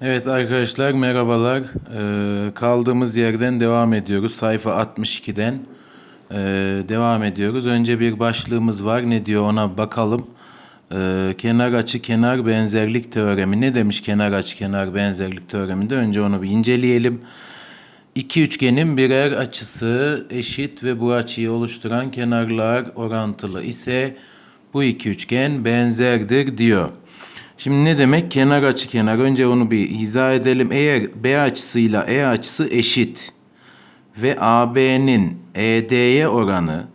Evet arkadaşlar merhabalar. Ee, kaldığımız yerden devam ediyoruz. Sayfa 62'den ee, devam ediyoruz. Önce bir başlığımız var. Ne diyor ona bakalım. Ee, kenar açı kenar benzerlik teoremi. Ne demiş kenar açı kenar benzerlik teoreminde? Önce onu bir inceleyelim. İki üçgenin birer açısı eşit ve bu açıyı oluşturan kenarlar orantılı ise bu iki üçgen benzerdir diyor. Şimdi ne demek kenar açı kenar? Önce onu bir izah edelim. Eğer B açısıyla E açısı eşit ve AB'nin ED'ye oranı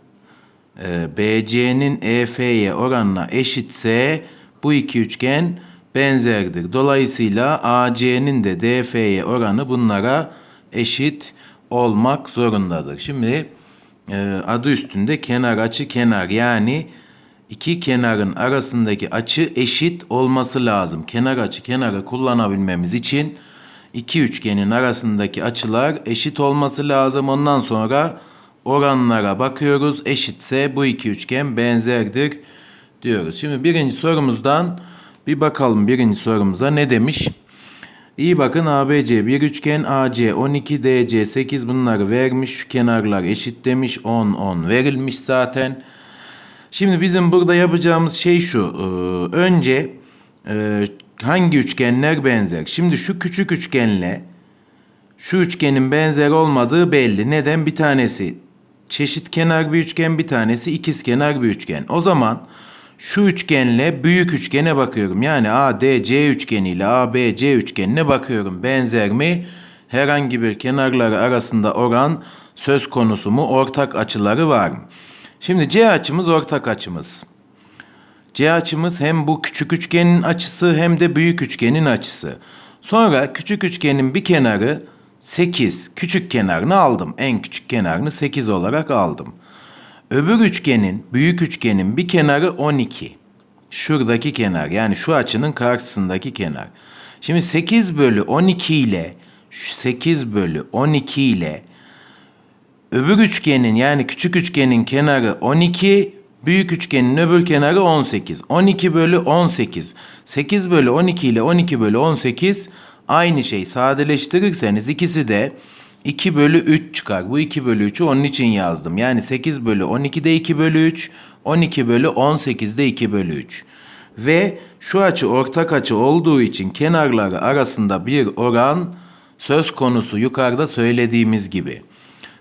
e, BC'nin EF'ye oranına eşitse bu iki üçgen benzerdir. Dolayısıyla AC'nin de DF'ye oranı bunlara eşit olmak zorundadır. Şimdi e, adı üstünde kenar açı kenar yani iki kenarın arasındaki açı eşit olması lazım. Kenar açı kenarı kullanabilmemiz için iki üçgenin arasındaki açılar eşit olması lazım. Ondan sonra oranlara bakıyoruz. Eşitse bu iki üçgen benzerdir diyoruz. Şimdi birinci sorumuzdan bir bakalım birinci sorumuza ne demiş? İyi bakın ABC bir üçgen AC 12 DC 8 bunları vermiş. Şu kenarlar eşit demiş. 10 10 verilmiş zaten. Şimdi bizim burada yapacağımız şey şu. e, önce e, hangi üçgenler benzer? Şimdi şu küçük üçgenle şu üçgenin benzer olmadığı belli. Neden? Bir tanesi çeşit kenar bir üçgen, bir tanesi ikiz kenar bir üçgen. O zaman şu üçgenle büyük üçgene bakıyorum. Yani ADC üçgeniyle ABC üçgenine bakıyorum. Benzer mi? Herhangi bir kenarları arasında oran söz konusu mu? Ortak açıları var mı? Şimdi C açımız ortak açımız. C açımız hem bu küçük üçgenin açısı hem de büyük üçgenin açısı. Sonra küçük üçgenin bir kenarı 8. Küçük kenarını aldım. En küçük kenarını 8 olarak aldım. Öbür üçgenin, büyük üçgenin bir kenarı 12. Şuradaki kenar yani şu açının karşısındaki kenar. Şimdi 8 bölü 12 ile şu 8 bölü 12 ile öbür üçgenin yani küçük üçgenin kenarı 12, büyük üçgenin öbür kenarı 18. 12 bölü 18. 8 bölü 12 ile 12 bölü 18 aynı şey. Sadeleştirirseniz ikisi de 2 bölü 3 çıkar. Bu 2 bölü 3'ü onun için yazdım. Yani 8 bölü 12 de 2 bölü 3, 12 bölü 18 de 2 bölü 3. Ve şu açı ortak açı olduğu için kenarları arasında bir oran söz konusu yukarıda söylediğimiz gibi.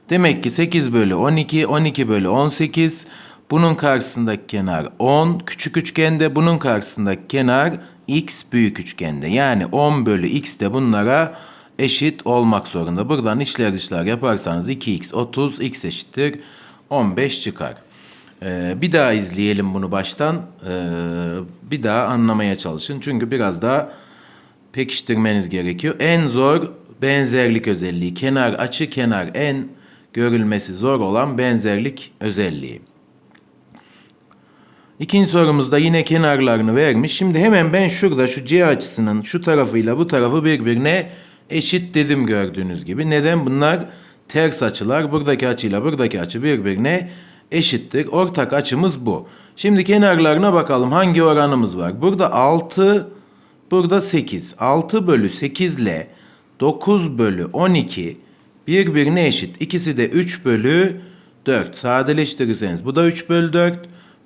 Demek ki 8 bölü 12, 12 bölü 18. Bunun karşısındaki kenar 10 küçük üçgende, bunun karşısındaki kenar x büyük üçgende. Yani 10 bölü x de bunlara eşit olmak zorunda. Buradan işler dışlar yaparsanız 2x 30, x eşittir 15 çıkar. Ee, bir daha izleyelim bunu baştan. Ee, bir daha anlamaya çalışın. Çünkü biraz daha pekiştirmeniz gerekiyor. En zor benzerlik özelliği. Kenar açı kenar en görülmesi zor olan benzerlik özelliği. İkinci sorumuzda yine kenarlarını vermiş. Şimdi hemen ben şurada şu C açısının şu tarafıyla bu tarafı birbirine eşit dedim gördüğünüz gibi. Neden? Bunlar ters açılar. Buradaki açıyla buradaki açı birbirine eşittir. Ortak açımız bu. Şimdi kenarlarına bakalım hangi oranımız var. Burada 6, burada 8. 6 bölü 8 ile 9 bölü 12 birbirine eşit. İkisi de 3 bölü 4. Sadeleştirirseniz bu da 3 bölü 4,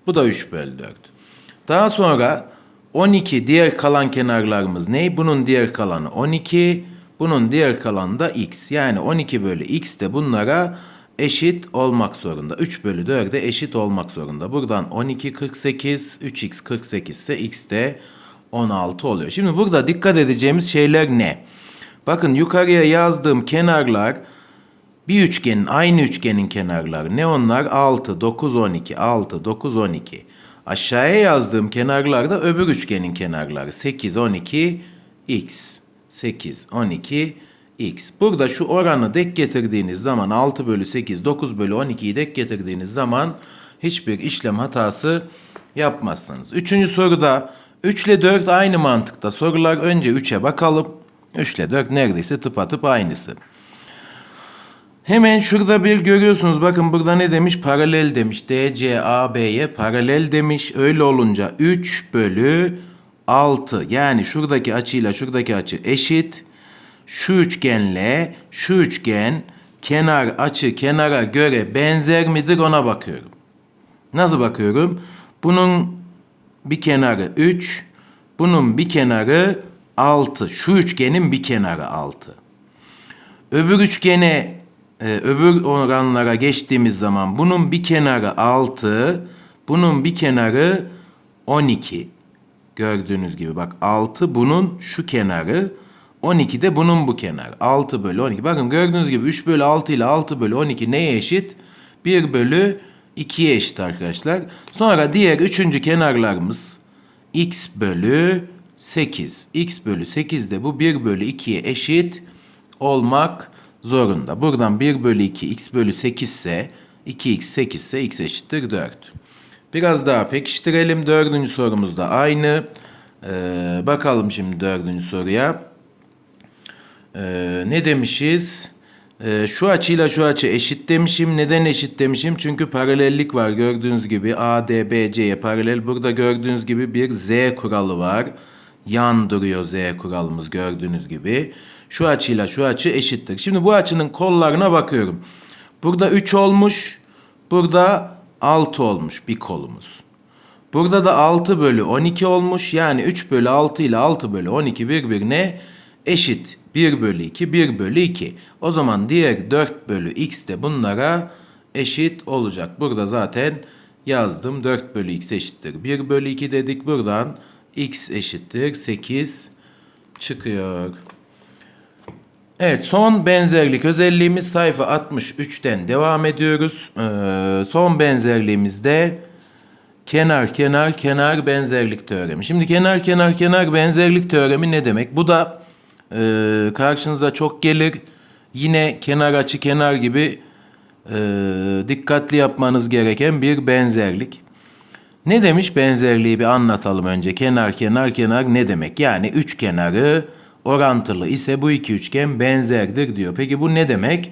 bu da 3 bölü 4. Daha sonra 12 diğer kalan kenarlarımız ne? Bunun diğer kalanı 12, bunun diğer kalanı da x. Yani 12 bölü x de bunlara eşit olmak zorunda. 3 bölü 4'e eşit olmak zorunda. Buradan 12 48, 3x 48 ise x de 16 oluyor. Şimdi burada dikkat edeceğimiz şeyler ne? Bakın yukarıya yazdığım kenarlar bir üçgenin aynı üçgenin kenarları. Ne onlar? 6, 9, 12, 6, 9, 12. Aşağıya yazdığım kenarlar da öbür üçgenin kenarları. 8, 12, x. 8, 12, x. Burada şu oranı denk getirdiğiniz zaman 6 bölü 8, 9 bölü 12'yi denk getirdiğiniz zaman hiçbir işlem hatası yapmazsınız. Üçüncü soruda 3 ile 4 aynı mantıkta sorular. Önce 3'e bakalım. 3 ile 4 neredeyse tıpatıp aynısı. Hemen şurada bir görüyorsunuz. Bakın burada ne demiş? Paralel demiş. DC AB'ye paralel demiş. Öyle olunca 3 bölü 6 yani şuradaki açıyla şuradaki açı eşit. Şu üçgenle şu üçgen kenar açı kenara göre benzer midir ona bakıyorum. Nasıl bakıyorum? Bunun bir kenarı 3, bunun bir kenarı 6. Şu üçgenin bir kenarı 6. Öbür üçgene, e, öbür oranlara geçtiğimiz zaman bunun bir kenarı 6, bunun bir kenarı 12. Gördüğünüz gibi bak 6 bunun şu kenarı, 12 de bunun bu kenarı. 6 bölü 12. Bakın gördüğünüz gibi 3 bölü 6 ile 6 bölü 12 neye eşit? 1 bölü 2'ye eşit arkadaşlar. Sonra diğer üçüncü kenarlarımız x bölü 8. x bölü 8 de bu 1 bölü 2'ye eşit olmak zorunda. Buradan 1 bölü 2 x bölü 8 ise 2x 8 ise x eşittir 4. Biraz daha pekiştirelim. Dördüncü sorumuz da aynı. Ee, bakalım şimdi dördüncü soruya. Ee, ne demişiz? Ee, şu açıyla şu açı eşit demişim. Neden eşit demişim? Çünkü paralellik var. Gördüğünüz gibi ADBC'ye paralel. Burada gördüğünüz gibi bir Z kuralı var. Yan duruyor Z kuralımız gördüğünüz gibi. Şu açıyla şu açı eşittir. Şimdi bu açının kollarına bakıyorum. Burada 3 olmuş. Burada 6 olmuş bir kolumuz. Burada da 6 bölü 12 olmuş. Yani 3 bölü 6 ile 6 bölü 12 birbirine eşit. 1 bölü 2, 1 bölü 2. O zaman diğer 4 bölü x de bunlara eşit olacak. Burada zaten yazdım. 4 bölü x eşittir. 1 bölü 2 dedik. Buradan x eşittir. 8 çıkıyor. Evet son benzerlik özelliğimiz sayfa 63'ten devam ediyoruz. Ee, son benzerliğimizde kenar kenar kenar benzerlik teoremi. Şimdi kenar kenar kenar benzerlik teoremi ne demek? Bu da e, karşınıza çok gelir. Yine kenar açı kenar gibi e, dikkatli yapmanız gereken bir benzerlik. Ne demiş benzerliği bir anlatalım önce. Kenar kenar kenar ne demek? Yani üç kenarı orantılı ise bu iki üçgen benzerdir diyor. Peki bu ne demek?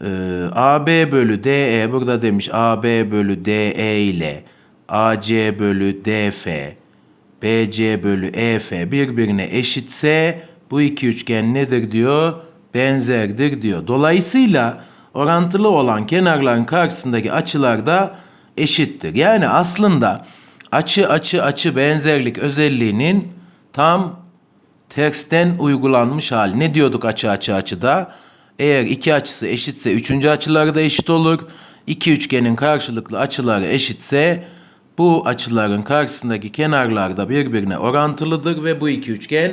Ee, AB bölü DE burada demiş AB bölü DE ile AC bölü DF BC bölü EF birbirine eşitse bu iki üçgen nedir diyor? Benzerdir diyor. Dolayısıyla orantılı olan kenarların karşısındaki açılar da eşittir. Yani aslında açı açı açı benzerlik özelliğinin tam tersten uygulanmış hali. Ne diyorduk açı açı açıda? Eğer iki açısı eşitse üçüncü açıları da eşit olur. İki üçgenin karşılıklı açıları eşitse bu açıların karşısındaki kenarlar da birbirine orantılıdır ve bu iki üçgen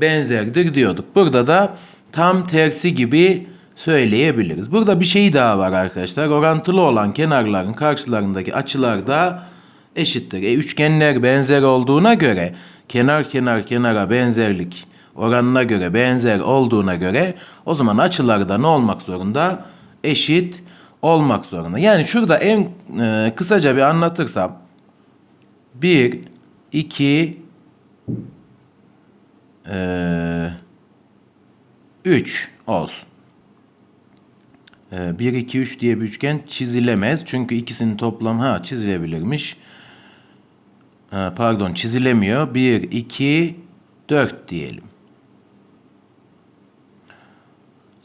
benzerdir diyorduk. Burada da tam tersi gibi söyleyebiliriz. Burada bir şey daha var arkadaşlar. Orantılı olan kenarların karşılarındaki açılar da eşittir. E, üçgenler benzer olduğuna göre kenar kenar kenara benzerlik oranına göre benzer olduğuna göre o zaman açılar da ne olmak zorunda? Eşit olmak zorunda. Yani şurada en e, kısaca bir anlatırsam 1 2 e, 3 olsun. 1, 2, 3 diye bir üçgen çizilemez. Çünkü ikisinin toplamı ha çizilebilirmiş. Pardon çizilemiyor. 1, 2, 4 diyelim.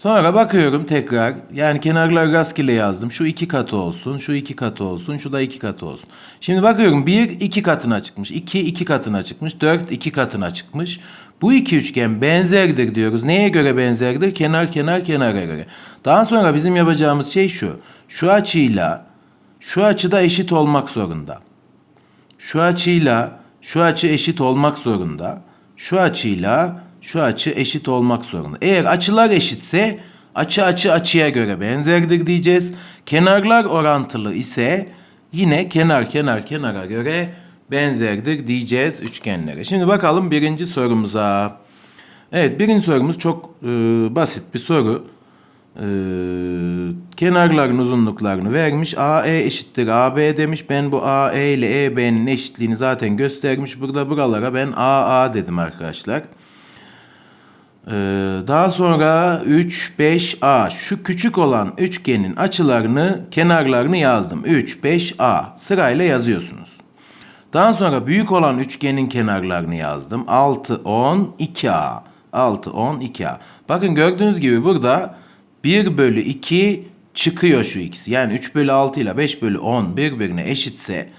Sonra bakıyorum tekrar. Yani kenarlar rastgele yazdım. Şu iki katı olsun, şu iki katı olsun, şu da iki katı olsun. Şimdi bakıyorum bir iki katına çıkmış. iki iki katına çıkmış. Dört iki katına çıkmış. Bu iki üçgen benzerdir diyoruz. Neye göre benzerdir? Kenar kenar kenara göre. Daha sonra bizim yapacağımız şey şu. Şu açıyla şu açıda eşit olmak zorunda. Şu açıyla şu açı eşit olmak zorunda. Şu açıyla şu açı eşit olmak zorunda. Eğer açılar eşitse açı açı açıya göre benzerdir diyeceğiz. Kenarlar orantılı ise yine kenar kenar kenara göre benzerdir diyeceğiz üçgenlere. Şimdi bakalım birinci sorumuza. Evet birinci sorumuz çok e, basit bir soru. E, kenarların uzunluklarını vermiş. AE eşittir AB demiş. Ben bu AE ile EB'nin eşitliğini zaten göstermiş. Burada buralara ben AA dedim arkadaşlar. Ee, daha sonra 3, 5A şu küçük olan üçgenin açılarını, kenarlarını yazdım. 3, 5A sırayla yazıyorsunuz. Daha sonra büyük olan üçgenin kenarlarını yazdım. 6, 10, 2A. 6, 10, 2A. Bakın gördüğünüz gibi burada 1 bölü 2 çıkıyor şu ikisi. Yani 3 bölü 6 ile 5 bölü 10 birbirine eşitse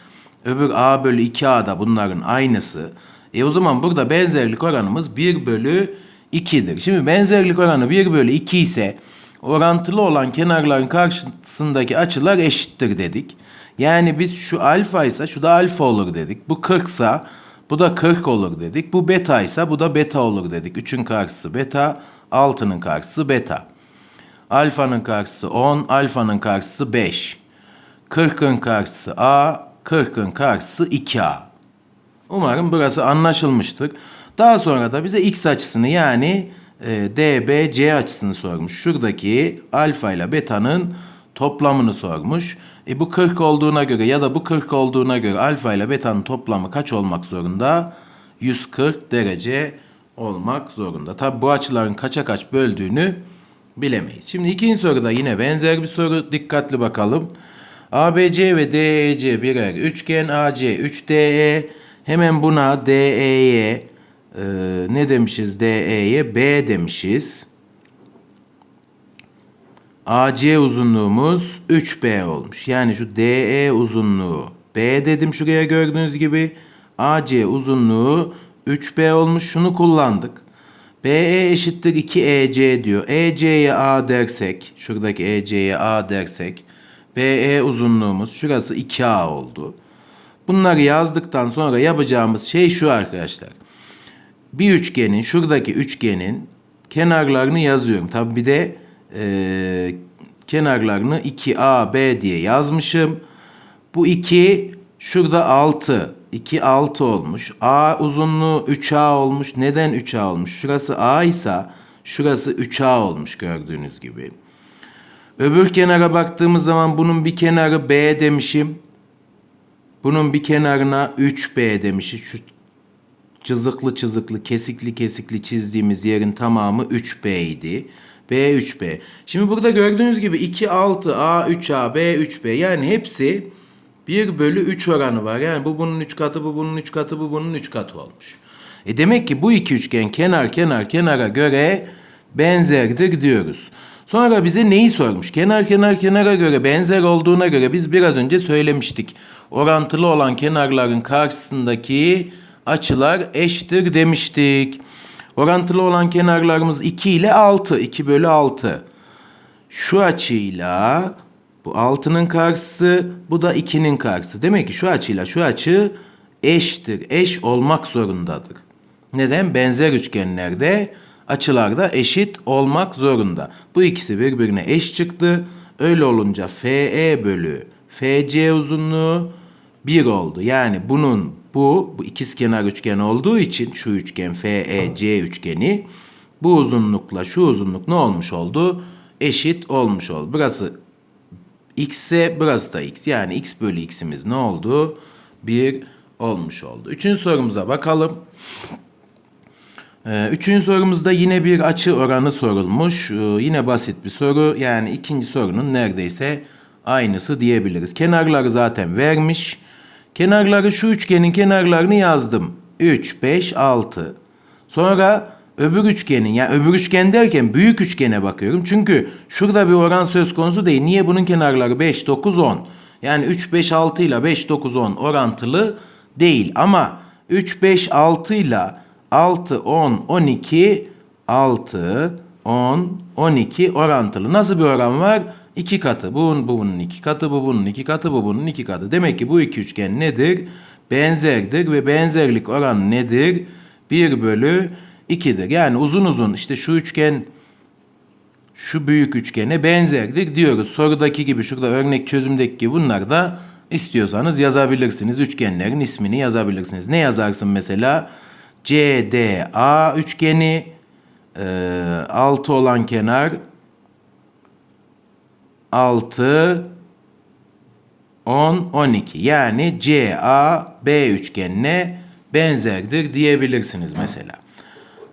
öbür A bölü 2A da bunların aynısı. E o zaman burada benzerlik oranımız 1 bölü 2'dir. Şimdi benzerlik oranı 1 bölü 2 ise orantılı olan kenarların karşısındaki açılar eşittir dedik. Yani biz şu alfa ise şu da alfa olur dedik. Bu 40 ise bu da 40 olur dedik. Bu beta ise bu da beta olur dedik. 3'ün karşısı beta, 6'nın karşısı beta. Alfanın karşısı 10, alfanın karşısı 5. 40'ın karşısı A, 40'ın karşısı 2A. Umarım burası anlaşılmıştır. Daha sonra da bize x açısını yani e, DBC açısını sormuş. Şuradaki alfa ile beta'nın toplamını sormuş. E bu 40 olduğuna göre ya da bu 40 olduğuna göre alfa ile beta'nın toplamı kaç olmak zorunda? 140 derece olmak zorunda. Tabi bu açıların kaça kaç böldüğünü bilemeyiz. Şimdi ikinci soruda yine benzer bir soru. Dikkatli bakalım. ABC ve DEC birer üçgen. AC 3DE. Hemen buna DE'ye e, ne demişiz DE'ye? B demişiz. AC uzunluğumuz 3B olmuş. Yani şu DE uzunluğu B dedim şuraya gördüğünüz gibi. AC uzunluğu 3B olmuş. Şunu kullandık. BE eşittir 2EC diyor. EC'ye A dersek, şuradaki EC'ye A dersek, BE uzunluğumuz şurası 2A oldu. Bunları yazdıktan sonra yapacağımız şey şu arkadaşlar. Bir üçgenin, şuradaki üçgenin kenarlarını yazıyorum. Tabi bir de e, kenarlarını 2AB diye yazmışım. Bu 2 şurada 6. 2 6 olmuş. A uzunluğu 3A olmuş. Neden 3A olmuş? Şurası A ise şurası 3A olmuş gördüğünüz gibi. Öbür kenara baktığımız zaman bunun bir kenarı B demişim. Bunun bir kenarına 3B demişiz. Şu çızıklı çızıklı, kesikli kesikli çizdiğimiz yerin tamamı 3B idi. B 3B. Şimdi burada gördüğünüz gibi 2 6 A 3A B 3B yani hepsi 1 bölü 3 oranı var. Yani bu bunun 3 katı, bu bunun 3 katı, bu bunun 3 katı olmuş. E demek ki bu iki üçgen kenar kenar kenara göre benzerdir diyoruz. Sonra bize neyi sormuş? Kenar kenar kenara göre benzer olduğuna göre biz biraz önce söylemiştik. Orantılı olan kenarların karşısındaki açılar eşittir demiştik. Orantılı olan kenarlarımız 2 ile 6. 2 bölü 6. Şu açıyla bu 6'nın karşısı bu da 2'nin karşısı. Demek ki şu açıyla şu açı eşittir. Eş olmak zorundadır. Neden? Benzer üçgenlerde açılarda eşit olmak zorunda. Bu ikisi birbirine eş çıktı. Öyle olunca FE bölü FC uzunluğu 1 oldu. Yani bunun bu, bu ikizkenar üçgen olduğu için şu üçgen FEC üçgeni bu uzunlukla şu uzunluk ne olmuş oldu? Eşit olmuş oldu. Burası x ise burası da x. Yani x bölü x'imiz ne oldu? 1 olmuş oldu. Üçüncü sorumuza bakalım. Ee, üçüncü sorumuzda yine bir açı oranı sorulmuş. Ee, yine basit bir soru. Yani ikinci sorunun neredeyse aynısı diyebiliriz. Kenarları zaten vermiş. Kenarları şu üçgenin kenarlarını yazdım. 3, 5, 6. Sonra öbür üçgenin yani öbür üçgen derken büyük üçgene bakıyorum. Çünkü şurada bir oran söz konusu değil. Niye bunun kenarları 5, 9, 10? Yani 3, 5, 6 ile 5, 9, 10 orantılı değil. Ama 3, 5, 6 ile 6, 10, 12, 6, 10, 12 orantılı. Nasıl bir oran var? İki katı. Bu, bu bunun iki katı, bu bunun iki katı, bu bunun iki katı. Demek ki bu iki üçgen nedir? Benzerdir ve benzerlik oranı nedir? 1 bölü 2'dir. Yani uzun uzun işte şu üçgen şu büyük üçgene benzerdir diyoruz. Sorudaki gibi şurada örnek çözümdeki gibi bunlar da istiyorsanız yazabilirsiniz. Üçgenlerin ismini yazabilirsiniz. Ne yazarsın mesela? CDA üçgeni e, 6 olan kenar 6 10 12 yani CAB üçgenine benzerdir diyebilirsiniz mesela.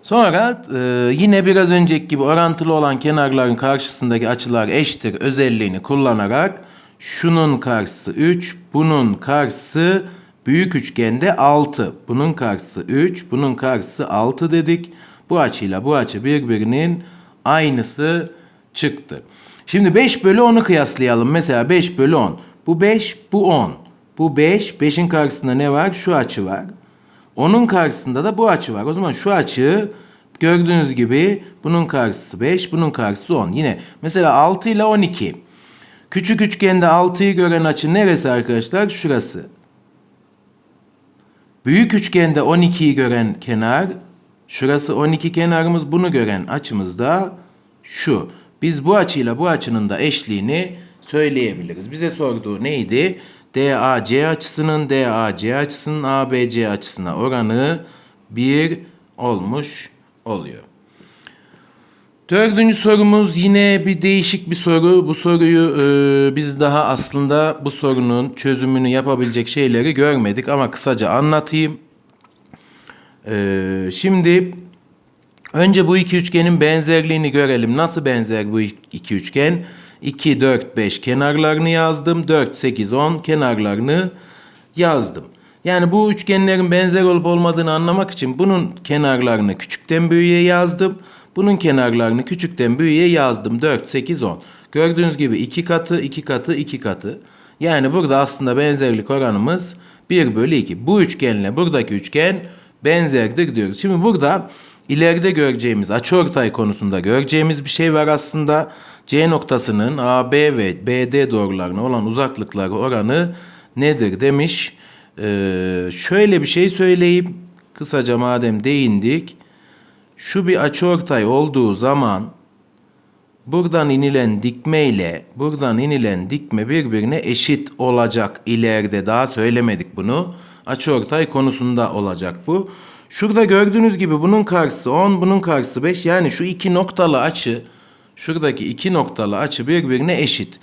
Sonra e, yine biraz önceki gibi orantılı olan kenarların karşısındaki açılar eşittir özelliğini kullanarak şunun karşısı 3, bunun karşısı Büyük üçgende 6. Bunun karşısı 3. Bunun karşısı 6 dedik. Bu açıyla bu açı birbirinin aynısı çıktı. Şimdi 5 bölü 10'u kıyaslayalım. Mesela 5 bölü 10. Bu 5, bu 10. Bu 5, 5'in karşısında ne var? Şu açı var. Onun karşısında da bu açı var. O zaman şu açı gördüğünüz gibi bunun karşısı 5, bunun karşısı 10. Yine mesela 6 ile 12. Küçük üçgende 6'yı gören açı neresi arkadaşlar? Şurası. Büyük üçgende 12'yi gören kenar, şurası 12 kenarımız, bunu gören açımız da şu. Biz bu açıyla bu açının da eşliğini söyleyebiliriz. Bize sorduğu neydi? DAC açısının DAC açısının ABC açısına oranı 1 olmuş oluyor. Dördüncü sorumuz yine bir değişik bir soru. Bu soruyu e, biz daha aslında bu sorunun çözümünü yapabilecek şeyleri görmedik ama kısaca anlatayım. E, şimdi önce bu iki üçgenin benzerliğini görelim. Nasıl benzer bu iki üçgen? 2, 4, 5 kenarlarını yazdım. 4, 8, 10 kenarlarını yazdım. Yani bu üçgenlerin benzer olup olmadığını anlamak için bunun kenarlarını küçükten büyüğe yazdım. Bunun kenarlarını küçükten büyüğe yazdım. 4, 8, 10. Gördüğünüz gibi 2 katı, 2 katı, 2 katı. Yani burada aslında benzerlik oranımız 1 bölü 2. Bu üçgenle buradaki üçgen benzerdir diyoruz. Şimdi burada ileride göreceğimiz açıortay konusunda göreceğimiz bir şey var aslında. C noktasının AB ve BD doğrularına olan uzaklıkları oranı nedir demiş. Ee, şöyle bir şey söyleyeyim. Kısaca madem değindik. Şu bir açıortay olduğu zaman buradan inilen dikme ile buradan inilen dikme birbirine eşit olacak ileride. Daha söylemedik bunu. Açıortay konusunda olacak bu. Şurada gördüğünüz gibi bunun karşısı 10, bunun karşısı 5. Yani şu iki noktalı açı, şuradaki iki noktalı açı birbirine eşit.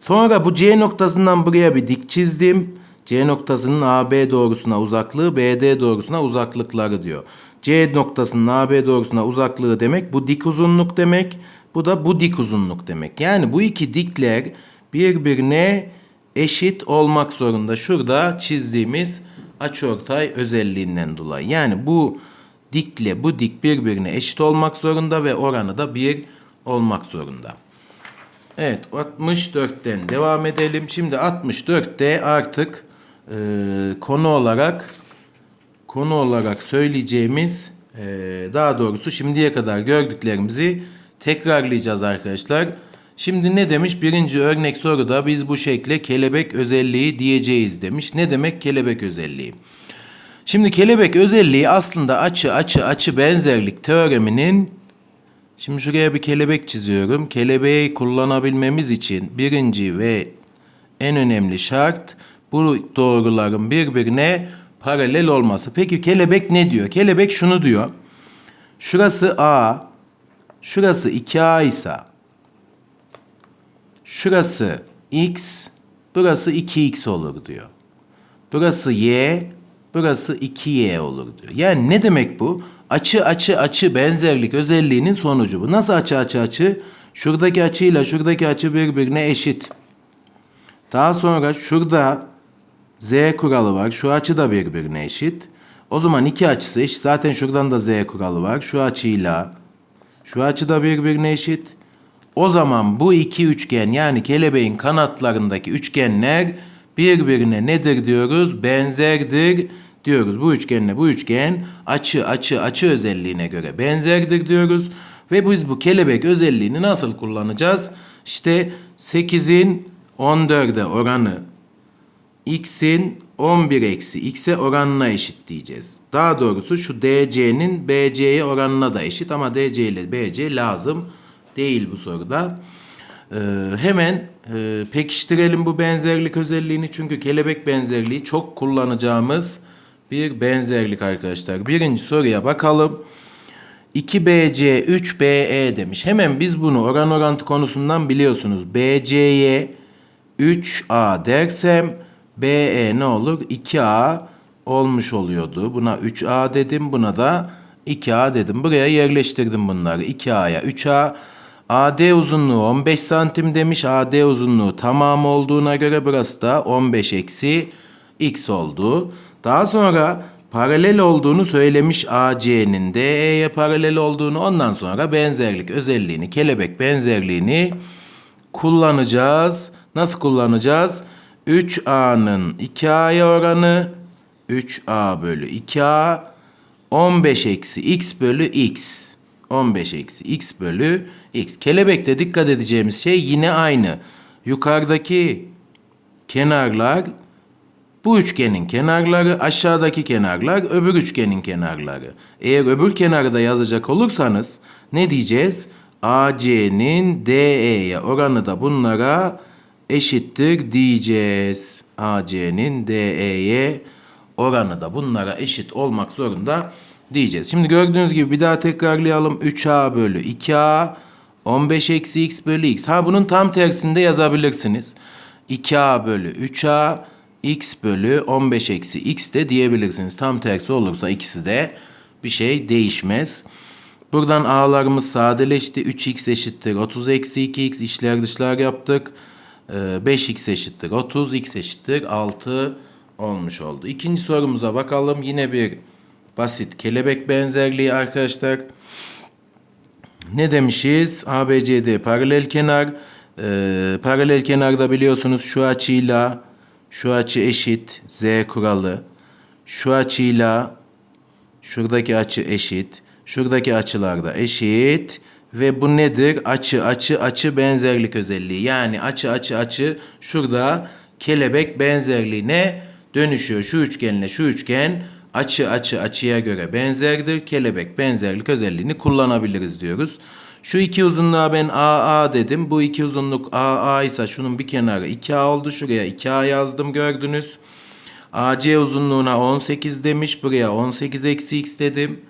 Sonra bu C noktasından buraya bir dik çizdim. C noktasının AB doğrusuna uzaklığı, BD doğrusuna uzaklıkları diyor. C noktasının AB doğrusuna uzaklığı demek bu dik uzunluk demek. Bu da bu dik uzunluk demek. Yani bu iki dikler birbirine eşit olmak zorunda. Şurada çizdiğimiz açıortay özelliğinden dolayı. Yani bu dikle bu dik birbirine eşit olmak zorunda ve oranı da 1 olmak zorunda. Evet 64'ten devam edelim. Şimdi 64'te artık e, konu olarak konu olarak söyleyeceğimiz e, daha doğrusu şimdiye kadar gördüklerimizi tekrarlayacağız arkadaşlar. Şimdi ne demiş? Birinci örnek soruda biz bu şekle kelebek özelliği diyeceğiz demiş. Ne demek kelebek özelliği? Şimdi kelebek özelliği aslında açı açı açı benzerlik teoreminin Şimdi şuraya bir kelebek çiziyorum. Kelebeği kullanabilmemiz için birinci ve en önemli şart bu doğruların birbirine paralel olması. Peki kelebek ne diyor? Kelebek şunu diyor. Şurası A, şurası 2A ise şurası X, burası 2X olur diyor. Burası Y, burası 2Y olur diyor. Yani ne demek bu? Açı açı açı benzerlik özelliğinin sonucu bu. Nasıl açı açı açı? Şuradaki açıyla şuradaki açı birbirine eşit. Daha sonra şurada Z kuralı var. Şu açı da birbirine eşit. O zaman iki açısı eşit. Zaten şuradan da Z kuralı var. Şu açıyla şu açı da birbirine eşit. O zaman bu iki üçgen yani kelebeğin kanatlarındaki üçgenler birbirine nedir diyoruz? Benzerdir diyoruz. Bu üçgenle bu üçgen açı açı açı özelliğine göre benzerdir diyoruz. Ve biz bu kelebek özelliğini nasıl kullanacağız? İşte 8'in 14'e oranı x'in 11 eksi x'e oranına eşit diyeceğiz. Daha doğrusu şu DC'nin BC'ye oranına da eşit ama DC ile BC lazım değil bu soruda. Ee, hemen e, pekiştirelim bu benzerlik özelliğini çünkü kelebek benzerliği çok kullanacağımız bir benzerlik arkadaşlar. Birinci soruya bakalım. 2BC 3BE demiş. Hemen biz bunu oran orantı konusundan biliyorsunuz. BC'ye 3A dersem BE ne olur? 2A olmuş oluyordu. Buna 3A dedim. Buna da 2A dedim. Buraya yerleştirdim bunları. 2A'ya 3A. AD uzunluğu 15 santim demiş. AD uzunluğu tamam olduğuna göre burası da 15 eksi x oldu. Daha sonra paralel olduğunu söylemiş AC'nin DE'ye paralel olduğunu ondan sonra benzerlik özelliğini, kelebek benzerliğini kullanacağız. Nasıl kullanacağız? 3A'nın 2A'ya oranı 3A bölü 2A 15 eksi x bölü x. 15 eksi x bölü x. Kelebekte dikkat edeceğimiz şey yine aynı. Yukarıdaki kenarlar bu üçgenin kenarları, aşağıdaki kenarlar öbür üçgenin kenarları. Eğer öbür kenarı da yazacak olursanız ne diyeceğiz? AC'nin DE'ye oranı da bunlara eşittir diyeceğiz. AC'nin DE'ye oranı da bunlara eşit olmak zorunda diyeceğiz. Şimdi gördüğünüz gibi bir daha tekrarlayalım. 3A bölü 2A 15 eksi x bölü x. Ha bunun tam tersinde yazabilirsiniz. 2A bölü 3A x bölü 15 eksi x de diyebilirsiniz. Tam tersi olursa ikisi de bir şey değişmez. Buradan a'larımız sadeleşti. 3x eşittir 30 eksi 2x işler dışlar yaptık. Ee, 5x eşittir 30, x eşittir 6 olmuş oldu. İkinci sorumuza bakalım. Yine bir basit kelebek benzerliği arkadaşlar. Ne demişiz? ABCD paralel kenar. Ee, paralel kenarda biliyorsunuz şu açıyla şu açı eşit z kuralı. Şu açıyla şuradaki açı eşit. Şuradaki açılar da eşit. Ve bu nedir? Açı, açı, açı benzerlik özelliği. Yani açı, açı, açı şurada kelebek benzerliğine dönüşüyor. Şu üçgenle şu üçgen açı, açı, açıya göre benzerdir. Kelebek benzerlik özelliğini kullanabiliriz diyoruz. Şu iki uzunluğa ben AA dedim. Bu iki uzunluk AA ise şunun bir kenarı 2A oldu. Şuraya 2A yazdım gördünüz. AC uzunluğuna 18 demiş. Buraya 18 eksi x dedim.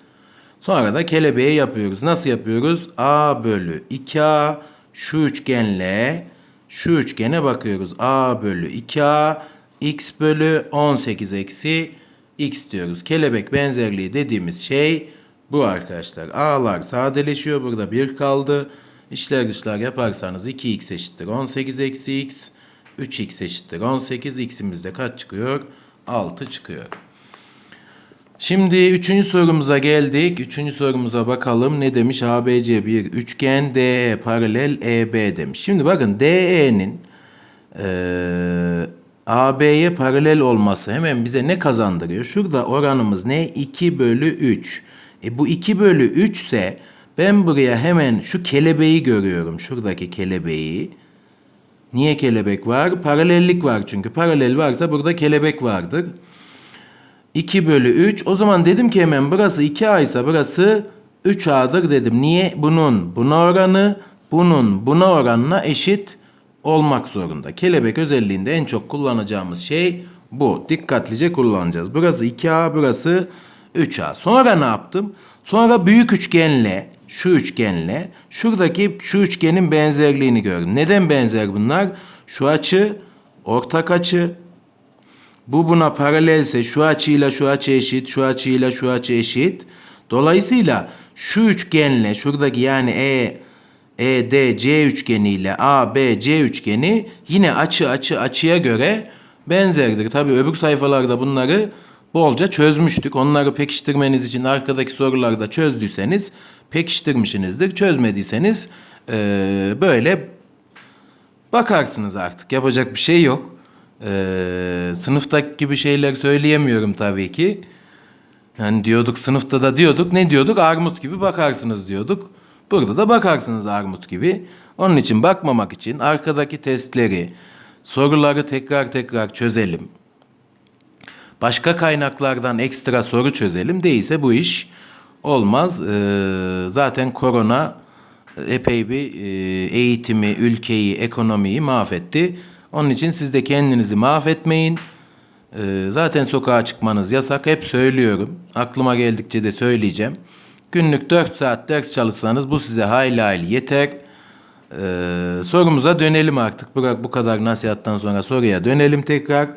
Sonra da kelebeği yapıyoruz. Nasıl yapıyoruz? A bölü 2A şu üçgenle şu üçgene bakıyoruz. A bölü 2A x bölü 18 eksi x diyoruz. Kelebek benzerliği dediğimiz şey bu arkadaşlar. A'lar sadeleşiyor. Burada 1 kaldı. İşler dışlar yaparsanız 2x eşittir 18 eksi x. 3x eşittir 18. x'imiz de kaç çıkıyor? 6 çıkıyor. Şimdi üçüncü sorumuza geldik. Üçüncü sorumuza bakalım. Ne demiş? ABC bir üçgen DE paralel EB demiş. Şimdi bakın DE'nin eee AB'ye paralel olması hemen bize ne kazandırıyor? Şurada oranımız ne? 2 bölü 3. E bu 2 bölü 3 ise ben buraya hemen şu kelebeği görüyorum. Şuradaki kelebeği. Niye kelebek var? Paralellik var çünkü. Paralel varsa burada kelebek vardır. 2 bölü 3. O zaman dedim ki hemen burası 2A ise burası 3A'dır dedim. Niye? Bunun buna oranı bunun buna oranına eşit olmak zorunda. Kelebek özelliğinde en çok kullanacağımız şey bu. Dikkatlice kullanacağız. Burası 2A, burası 3A. Sonra ne yaptım? Sonra büyük üçgenle, şu üçgenle, şuradaki şu üçgenin benzerliğini gördüm. Neden benzer bunlar? Şu açı, ortak açı. Bu buna paralelse şu açıyla şu açı eşit, şu açıyla şu açı eşit. Dolayısıyla şu üçgenle şuradaki yani E EDC üçgeni ile ABC üçgeni yine açı açı açıya göre benzerdir. Tabii öbür sayfalarda bunları bolca çözmüştük. Onları pekiştirmeniz için arkadaki sorularda çözdüyseniz pekiştirmişsinizdir. Çözmediyseniz eee, böyle bakarsınız artık. Yapacak bir şey yok. Eee sınıftaki gibi şeyler söyleyemiyorum tabii ki. Yani diyorduk sınıfta da diyorduk ne diyorduk armut gibi bakarsınız diyorduk. Burada da bakarsınız armut gibi. Onun için bakmamak için arkadaki testleri, soruları tekrar tekrar çözelim. Başka kaynaklardan ekstra soru çözelim. Değilse bu iş olmaz. Ee, zaten korona epey bir e, eğitimi, ülkeyi, ekonomiyi mahvetti. Onun için siz de kendinizi mahvetmeyin. Ee, zaten sokağa çıkmanız yasak. Hep söylüyorum. Aklıma geldikçe de söyleyeceğim. Günlük 4 saat ders çalışsanız bu size hayli hayli yeter. Ee, sorumuza dönelim artık. Bu, bu kadar nasihattan sonra soruya dönelim tekrar.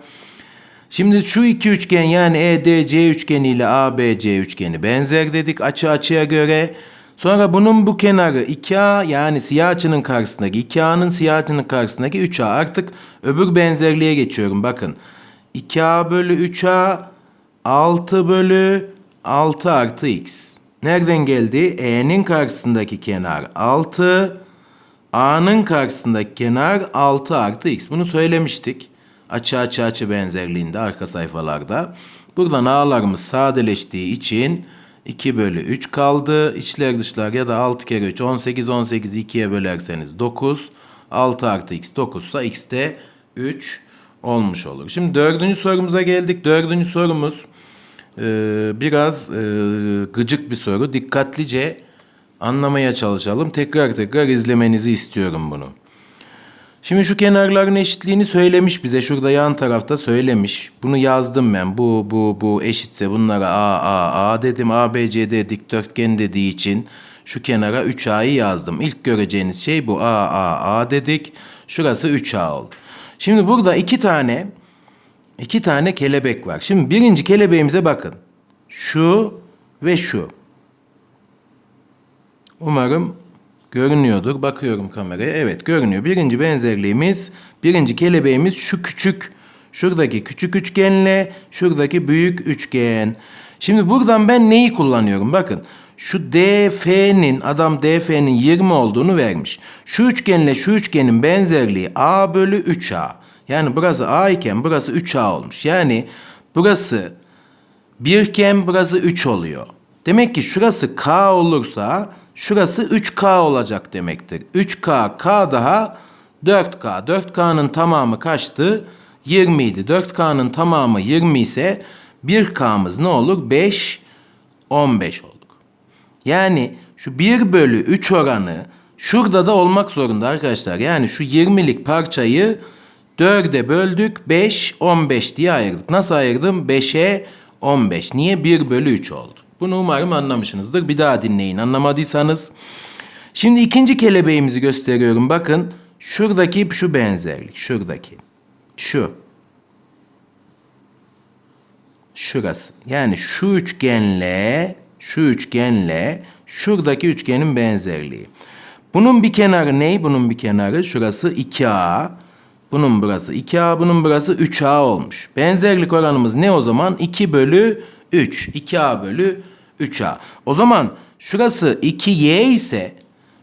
Şimdi şu iki üçgen yani EDC üçgeni ile ABC üçgeni benzer dedik açı açıya göre. Sonra bunun bu kenarı 2A yani siyah açının karşısındaki 2A'nın siyah açının karşısındaki 3A. Artık öbür benzerliğe geçiyorum bakın. 2A bölü 3A 6 bölü 6 artı x. Nereden geldi? E'nin karşısındaki kenar 6. A'nın karşısındaki kenar 6 artı x. Bunu söylemiştik. Açı açı açı benzerliğinde arka sayfalarda. Buradan A'larımız sadeleştiği için 2 bölü 3 kaldı. İçler dışlar ya da 6 kere 3 18 18 2'ye bölerseniz 9. 6 artı x 9 ise x de 3 olmuş olur. Şimdi dördüncü sorumuza geldik. Dördüncü sorumuz e, biraz e, gıcık bir soru. Dikkatlice anlamaya çalışalım. Tekrar tekrar izlemenizi istiyorum bunu. Şimdi şu kenarların eşitliğini söylemiş bize. Şurada yan tarafta söylemiş. Bunu yazdım ben. Bu, bu, bu eşitse bunlara A, A, A dedim. A, B, C, D dikdörtgen dediği için şu kenara 3A'yı yazdım. İlk göreceğiniz şey bu. A, A, A dedik. Şurası 3A oldu. Şimdi burada iki tane iki tane kelebek var. Şimdi birinci kelebeğimize bakın. Şu ve şu. Umarım görünüyordur. Bakıyorum kameraya. Evet görünüyor. Birinci benzerliğimiz, birinci kelebeğimiz şu küçük, şuradaki küçük üçgenle şuradaki büyük üçgen. Şimdi buradan ben neyi kullanıyorum? Bakın şu DF'nin adam DF'nin 20 olduğunu vermiş. Şu üçgenle şu üçgenin benzerliği A bölü 3A. Yani burası A iken burası 3A olmuş. Yani burası 1 iken burası 3 oluyor. Demek ki şurası K olursa şurası 3K olacak demektir. 3K, K daha 4K. 4K'nın tamamı kaçtı? 20 idi. 4K'nın tamamı 20 ise 1K'mız ne olur? 5, 15 olduk. Yani şu 1 bölü 3 oranı şurada da olmak zorunda arkadaşlar. Yani şu 20'lik parçayı 4'e böldük 5, 15 diye ayırdık. Nasıl ayırdım? 5'e 15. Niye? 1 bölü 3 oldu. Bunu umarım anlamışsınızdır. Bir daha dinleyin anlamadıysanız. Şimdi ikinci kelebeğimizi gösteriyorum. Bakın şuradaki şu benzerlik. Şuradaki. Şu. Şurası. Yani şu üçgenle şu üçgenle şuradaki üçgenin benzerliği. Bunun bir kenarı ne? Bunun bir kenarı şurası 2A. Bunun burası 2A, bunun burası 3A olmuş. Benzerlik oranımız ne o zaman? 2 bölü 3. 2A bölü 3A. O zaman şurası 2Y ise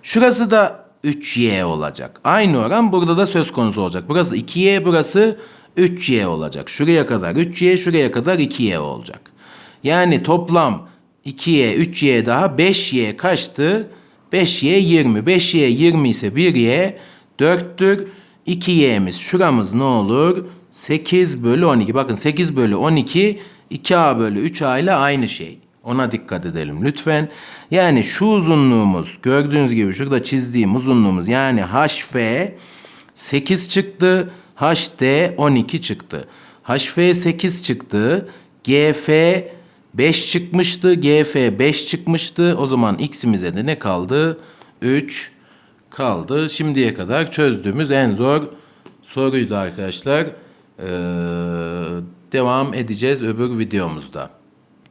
şurası da 3Y olacak. Aynı oran burada da söz konusu olacak. Burası 2Y, burası 3Y olacak. Şuraya kadar 3Y, şuraya kadar 2Y olacak. Yani toplam 2Y, 3Y daha 5Y kaçtı? 5Y 20. 5Y 20 ise 1Y 4'tür. 2y'miz şuramız ne olur? 8 bölü 12. Bakın 8 bölü 12 2a bölü 3a ile aynı şey. Ona dikkat edelim lütfen. Yani şu uzunluğumuz gördüğünüz gibi şurada çizdiğim uzunluğumuz yani HF 8 çıktı. HD 12 çıktı. HF 8 çıktı. GF 5 çıkmıştı. GF 5 çıkmıştı. O zaman x'imize de ne kaldı? 3 kaldı. Şimdiye kadar çözdüğümüz en zor soruydu arkadaşlar. Ee, devam edeceğiz öbür videomuzda.